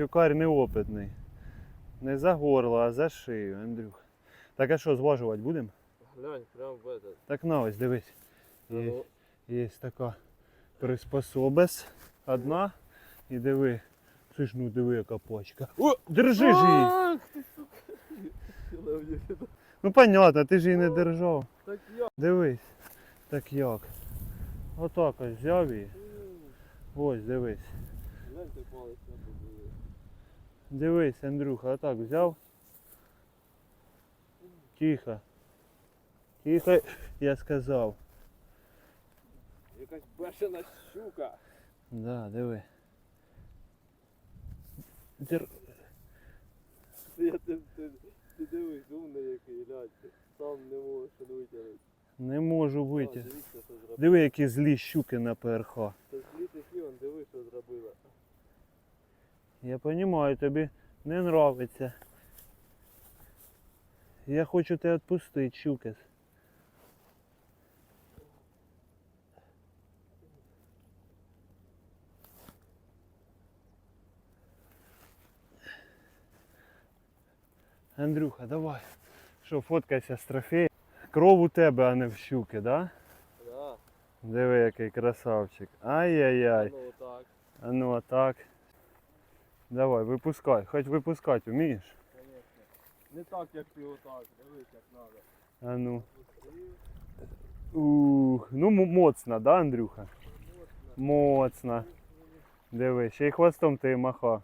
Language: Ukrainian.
щукар неопитний. Не за горло, а за шию, Андрюх. Так а що, зважувати будемо? Глянь, прям в этот. Так на ось, дивись. А Є, ну, є така приспособес. Одна. І диви. Ж ну диви, яка пачка. О, держи ж її! Ах, ти, сука. Сіла в нього. Ну понятно, ти ж її не держав. Так я. Дивись. Так як. Отак ось взяв її. Ось, дивись. Дивись, Андрюха, отак взяв. Тихо. Тихо, я сказав. Якась бешена щука. Да, диви. Дер... Ти, я, ти, ти, ти дивись, умний який, глянь. ти. Сам не можеш витягнути. Не можу А, зробила. Диви, які злі щуки на ПРХ. Я розумію, тобі не нравиться. Я хочу тебе відпустити, щукес. Андрюха, давай. Що, фоткайся з трофеєм. Кров у тебе, а не в щуки, да? Да. Диви, який красавчик. Ай-яй-яй. А Ну так, А ну а так. Давай, випускай. Хоч випускати вмієш? Конечно. Не так, як ти отак, дивись, як треба. А ну. Ух, ну моцна, да, Андрюха? Моцна. Диви, ще й хвостом ти маха.